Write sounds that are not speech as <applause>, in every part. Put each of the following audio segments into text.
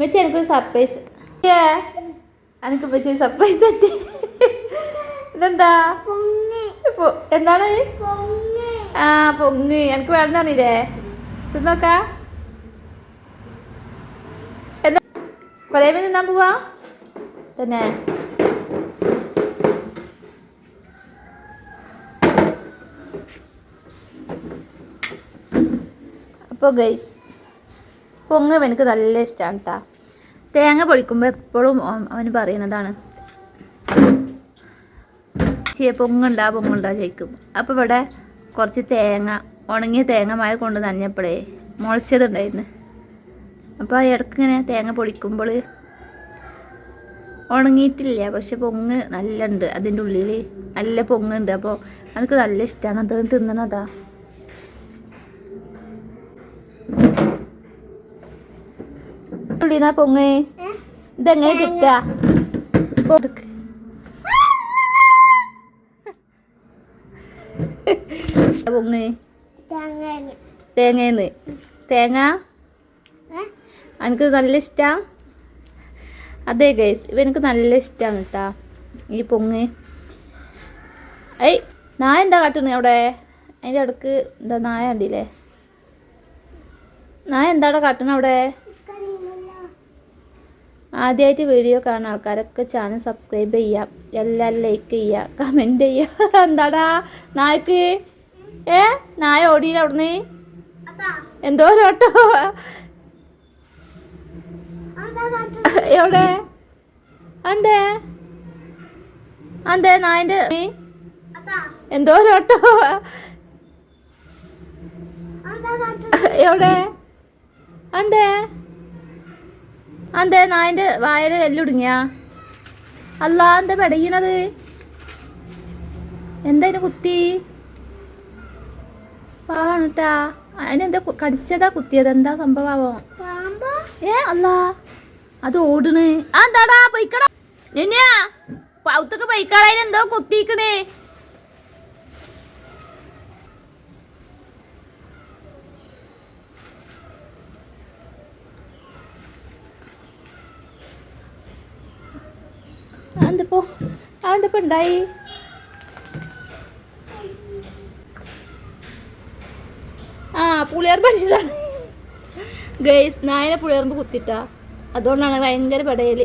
മെച്ചി എനിക്കൊരു സർപ്രൈസ് എനിക്ക് മെച്ചി സർപ്രൈസ് പറ്റി. ഇതെന്താ? എന്താണ്? ആ പൊങ്ങ്. എനിക്ക് വേണമെന്ന് പറഞ്ഞില്ലേ? തിന്നോക്കാ. എന്താ? കൊലേ തിന്നാൻ പോവാ? തന്നെ. അപ്പോൾ ഗൈസ് പൊങ്ങ് എനിക്ക് നല്ല ഇഷ്ടമാണ് കേട്ടോ തേങ്ങ പൊളിക്കുമ്പോൾ എപ്പോഴും അവന് പറയുന്നതാണ്. ചേ പൊങ്ങുണ്ടാ പൊങ്ങുണ്ടാ ചോദിക്കും. അപ്പോൾ ഇവിടെ കുറച്ച് തേങ്ങ ഉണങ്ങിയ തേങ്ങ മഴ കൊണ്ട് നനഞ്ഞപ്പോഴേ മുളച്ചതുണ്ടായിരുന്നു. അപ്പോൾ ഇടയ്ക്ക് ഇങ്ങനെ തേങ്ങ പൊളിക്കുമ്പോൾ ഉണങ്ങിയിട്ടില്ല പക്ഷെ പൊങ്ങ് നല്ല ഉണ്ട് അതിന്റെ ഉള്ളിൽ നല്ല പൊങ്ങുണ്ട്. അപ്പോൾ എനിക്ക് നല്ല ഇഷ്ടമാണ് അത് തിന്നണതാ. ഉള്ളിന്നാ പൊങ്ങ്. ഇതെങ്ങനെ കിട്ടാ? പൊങ്ങ്. തേങ്ങന്ന്. തേങ്ങ? എനിക്ക് നല്ല ഇഷ്ടാ? അതെ ഗൈസ് ഇവനക്ക് നല്ല ഇഷ്ടമാണ് കേട്ടാ ഈ പൊങ്ങ്. ഏയ് നായ എന്താ കാട്ടുന്നത് അവിടെ? അതിന്റെ അടുക്ക് എന്താ നായ കണ്ടില്ലേ? നായ എന്താടാ കാട്ടുന്നത് അവിടെ? ആദ്യമായിട്ട് വീഡിയോ കാണുന്ന ആൾക്കാരൊക്കെ ചാനൽ സബ്സ്ക്രൈബ് ചെയ്യാം. എല്ലാം ലൈക്ക് ചെയ്യുക കമന്റ് ചെയ്യുക എന്താടാ? നായ്ക്ക്? ഏ? നായ ഓടിയില്ല അവിടുന്ന്? എന്തോ ഓട്ടോ. <laughs> എവിടെ? അന്തേ അന്തേ നായന്റെ ഏ? എന്തോ ഓട്ടോ. എവിടെ? അന്തേ അന്തേ നായന്റെ വായൽ എല്ലുടുങ്ങിയ? അല്ല എന്താ പെടയണത്? എന്താ കുത്തി? പാവാണിട്ടാ. അതിനെന്താ കടിച്ചതാ കുത്തിയത്? എന്താ സംഭവമാവോ ഏ അല്ല. അത് ഓടണ്. ആ എന്താടാ പൊയ്ക്കട. നിന്നെയാ പൗത്തൊക്കെ പൊയ്ക്കാളതിന് എന്തോ കുത്തിക്കണേ അതെന്തപ്പോ? അതിപ്പോ ഉണ്ടായി ആ പുളിയാർ പഠിച്ചതാണ് ഗൈസ് നായനെ പുളിയറുമ്പ് കുത്തിട്ടാ. അതുകൊണ്ടാണ് ഭയങ്കര പടയൽ.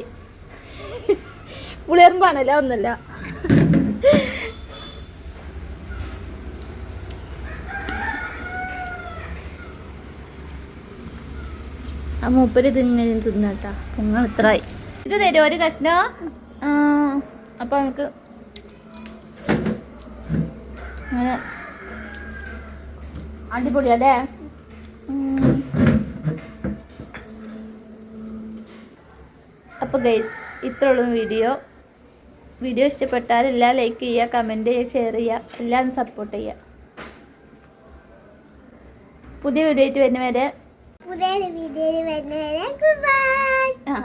പുളിയർമ്പാണല്ല ഒന്നല്ല. ആ മൂപ്പര് ഇതിങ്ങനെ തിന്നട്ടാ. പൊങ്ങൾ ഇത്രയായി ഇത് തരുമോ ഒരു കഷ്ണോ? ആ, അപ്പൊ നമുക്ക് അടിപൊളിയല്ലേ. അപ്പോൾ ഗൈസ് ഇത്രയുള്ള വീഡിയോ വീഡിയോ ഇഷ്ടപ്പെട്ടാൽ എല്ലാം ലൈക്ക് ചെയ്യുക കമന്റ് ചെയ്യുക ഷെയർ ചെയ്യുക എല്ലാം സപ്പോർട്ട് ചെയ്യുക. പുതിയ വീഡിയോ ആയിട്ട് വരുന്നവരെ പുതിയ വീഡിയോ വരുന്നവരെ ഗുഡ് ബൈ ആ